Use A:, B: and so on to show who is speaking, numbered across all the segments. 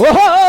A: Whoa!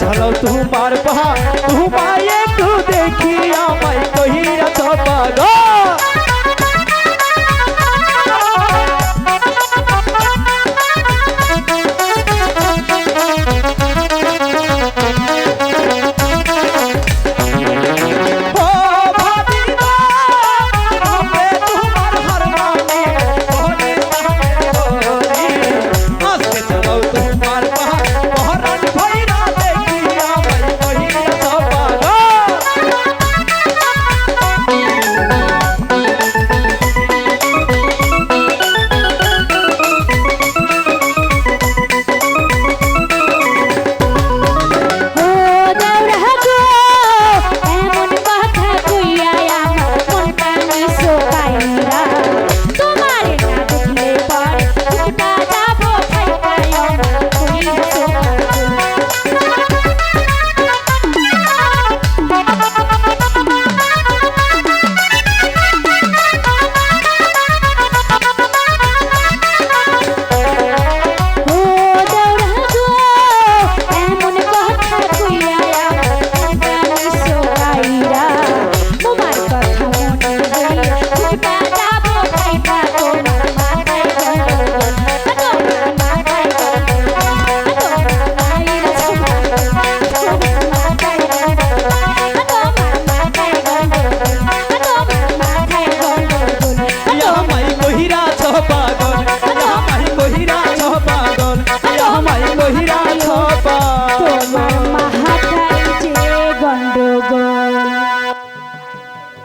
A: চলো
B: তোমার
A: পা তোমায়